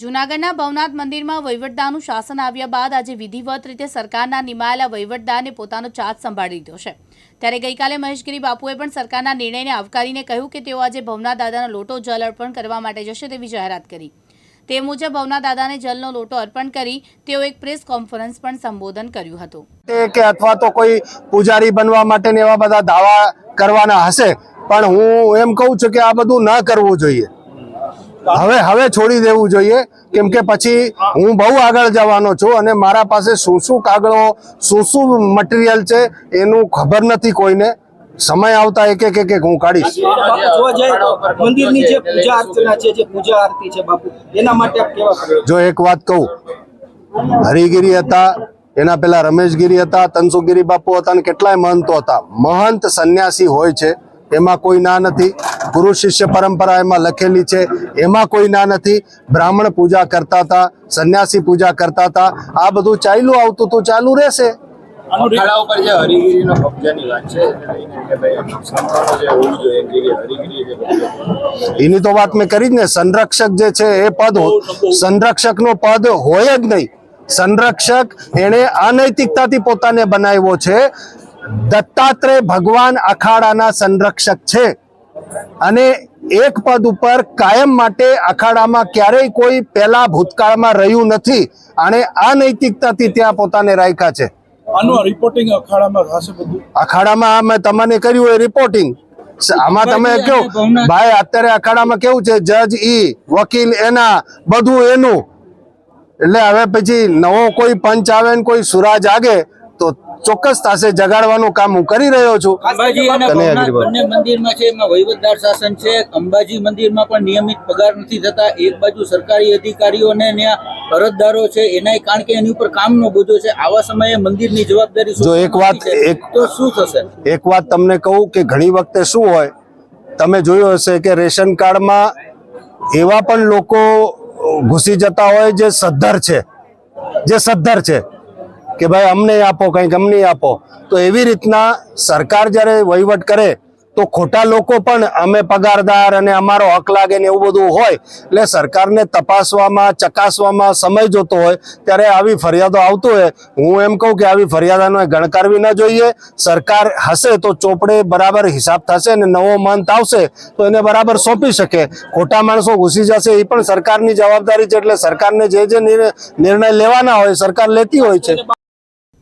જૂનાગઢના ભવનાથ મંદિરમાં વહીવટદારનું શાસન આવ્યા બાદ આજે વિધિવત રીતે સરકારના નિમાયેલા વહીવટદારને પોતાનો ચાર્જ સંભાળી લીધો છે. ત્યારે ગઈકાલે મહેશગીરી બાપુએ પણ સરકારના નિર્ણયને આવકારીને કહ્યું કે તેઓ આજે ભવનાથ દાદાનો લોટો જલ અર્પણ કરવા માટે જશે તેવી જાહેરાત કરી. તે મુજબ ભવનાથ દાદાને જલનો લોટો અર્પણ કરી તેઓ એક પ્રેસ કોન્ફરન્સ પણ સંબોધન કર્યું હતું. કે અથવા તો કોઈ પૂજારી બનવા માટે એવા બધા દાવા કરવાના હશે, પણ હું એમ કહું છું કે આ બધું ન કરવું જોઈએ. હવે હવે છોડી દેવું જોઈએ. કેમ કે પછી હું બહુ આગળ જવાનો છું અને મારા પાસે શું શું કાગળો શું શું મટીરિયલ છે એનું ખબર નથી કોઈને. સમય આવતા એક એક એક એક હું કાઢીશ. બાપુ જોવા જાય તો મંદિરની જે પૂજા અર્ચના છે જે પૂજા આરતી છે બાપુ એના માટે આપ કેવા જો એક વાત કહું. હરિગીરી હતા એના પેલા રમેશગીરી હતા તનસુગીરી બાપુ હતા અને કેટલાય મહંતો હતા. મહંત સંન્યાસી હોય છે એમાં કોઈ ના નથી. ગુરુ શિષ્ય પરંપરા એમાં લખેલી છે. એમાં કોઈ ના નથી. બ્રાહ્મણ પૂજા કરતા હતા સંન્યાસી પૂજા કરતા હતા. આ બધું ચાલ્યું આવતું હતું ચાલુ રહેશે. અખાડા ઉપર જે હરિગીરીનો કબજાની વાત છે એને તો વાત મેં કરી જ ને સંરક્ષક જે છે એ પદ સંરક્ષકનું પદ હોય જ નહીં. સંરક્ષક એને અનૈતિકતાથી પોતાને બનાવ્યો છે. દત્તાત્રેય ભગવાન અખાડાના સંરક્ષક છે. અને એક પદ ઉપર કાયમ માટે અખાડામાં ક્યારેય કોઈ પહેલા ભૂતકાળમાં રહ્યું નથી અને અનૈતિકતાથી ત્યાં પોતાને રાખ્યા છે. આનું રિપોર્ટિંગ અખાડામાં થશે બધું? અખાડામાં મેં તમને કર્યું એ રિપોર્ટિંગ આમાં તમે કયો ભાઈ અત્યારે અખાડામાં કેવું છે? જજ ઈ વકીલ એના બધું એનું. એટલે હવે પછી નવો કોઈ પંચ આવે ને કોઈ સુરાજ આગે તો ચોક્કસ તાસે જગાડવાનું કામ હું કરી રહ્યો છું. બંને મંદિરમાં છે એમાં વહીવટદાર શાસન છે. અંબાજી મંદિરમાં પણ નિયમિત પગાર નથી થતા. એક બાજુ સરકારી અધિકારીઓને ત્યાં અરજદારો છે. એનાય કારણ કે એની ઉપર કામનો બોજો છે. આવા સમયે મંદિરની જવાબદારી જો એક વાત- છે. એક- તો શું થશે? એક વાત તમને કહું કે ઘણી વખતે શું હોય તમે જોયું હશે કે રેશન કાર્ડમાં એવા પણ લોકો ઘૂસી જતા હોય જે સદ્ધર છે. જે સદ્ધર છે. કે ભાઈ અમને આપો, કંઈક અમને આપો. તો એવી રીતના સરકાર જ્યારે વહીવટ કરે, તો ખોટા લોકો પણ અમે પગારદાર અને અમારો હક લાગે ને એવું બધું હોય, એટલે સરકારને તપાસવામાં, ચકાસવામાં સમય જોતો હોય, ત્યારે આવી ફરિયાદો આવતો હોય. હું એમ કહું કે આવી ફરિયાદોને ગણકારવી ન જોઈએ. સરકાર હશે તો ચોપડે બરાબર હિસાબ થશે અને નવો મંથ આવશે, તો એને બરાબર સોંપી શકે. ખોટા માણસો ઘૂસી જશે એ પણ સરકારની જવાબદારી છે, એટલે સરકારને જે જે નિર્ણય લેવાના હોય, સરકાર લેતી હોય છે.